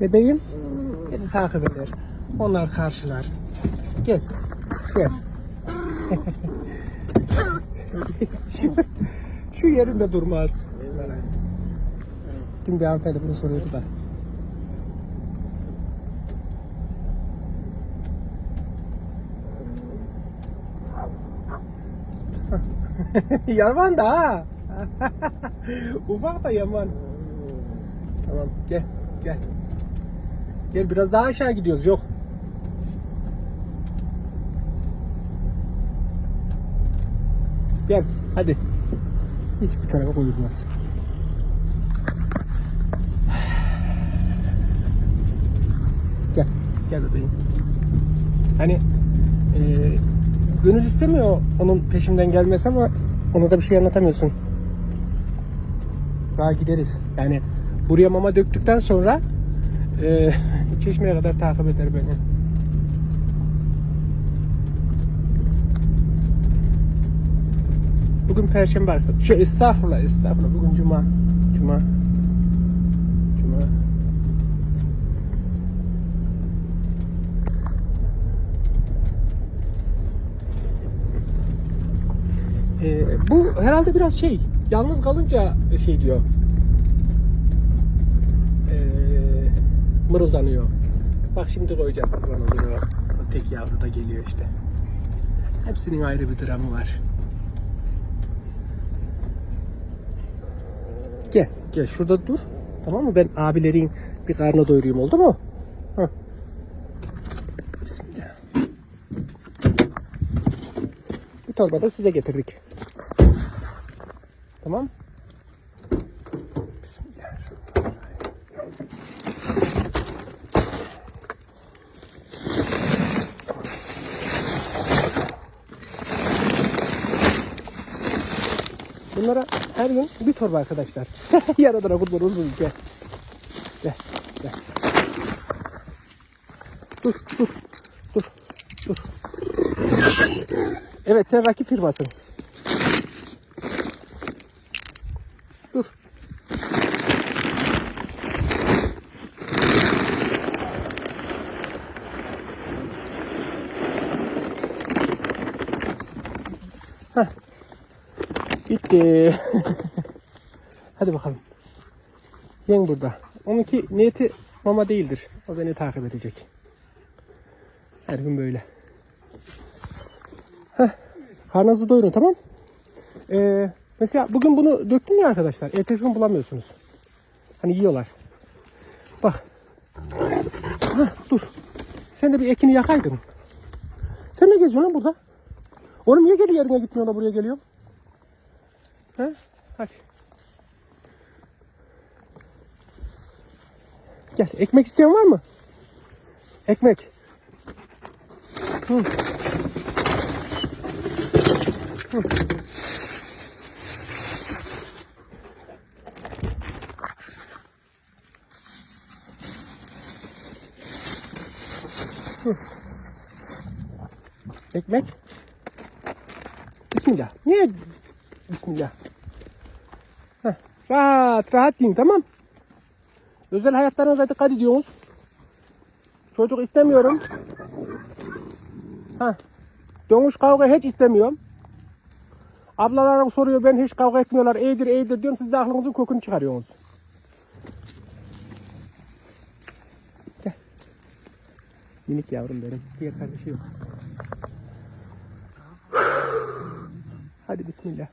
Bebeğim beni takip eder. Onlar karşılar. Gel. Gel. şu, şu yerinde durmaz. Dün bir hanımefendi bunu soruyordu da. yaman da ha. Ufak da yaman. Tamam gel gel. Gel biraz daha aşağı gidiyoruz yok. Gel hadi. Hiçbir tarafa koyulmaz. Gel. Gel bebeğim. Hani e, gönül istemiyor onun peşimden gelmesi ama ona da bir şey anlatamıyorsun. Daha gideriz. Yani buraya mama döktükten sonra e, çeşmeye kadar takip eder beni. Bugün perşembe arkadaşlar. Şu estağfurullah estağfurullah. Bugün cuma. Cuma. Cuma. Ee, bu herhalde biraz şey yalnız kalınca şey diyor ee, mırıldanıyor. Bak şimdi koyacağım kurban oluyor. O tek yavru da geliyor işte. Hepsinin ayrı bir dramı var. Gel, gel şurada dur. Tamam mı? Ben abilerin bir karnı doyurayım oldu mu? Hah. Bismillah. Bir torba da size getirdik. Tamam. Bunlara her gün bir torba arkadaşlar. Yaradıra kurban uzun gel. Gel. Gel. Dur dur. Dur. Dur. Evet sen rakip firmasın. Dur. Heh. Bitti. Hadi bakalım. Yen burada. Onunki niyeti mama değildir. O beni takip edecek. Her gün böyle. Heh. Karnınızı doyurun tamam. Ee, mesela bugün bunu döktüm ya arkadaşlar. Ertesi gün bulamıyorsunuz. Hani yiyorlar. Bak. Heh, dur. Sen de bir ekini yakaydın. Sen ne geziyorsun lan burada? Oğlum niye geri yerine gitmiyorsun da buraya geliyor? He? Hadi. Gel. Ekmek isteyen var mı? Ekmek. Hı. Hı. Hı. Ekmek. Bismillah. Niye? Bismillah. Heh. Rahat rahat yiyin tamam. Özel hayatlarınıza dikkat ediyorsunuz. Çocuk istemiyorum. Ha. Dönüş kavga hiç istemiyorum. Ablalarım soruyor ben hiç kavga etmiyorlar. İyidir iyidir diyorum siz de aklınızın kokunu çıkarıyorsunuz. Gel. Minik yavrum benim. Diğer kardeşi yok. Hadi bismillah.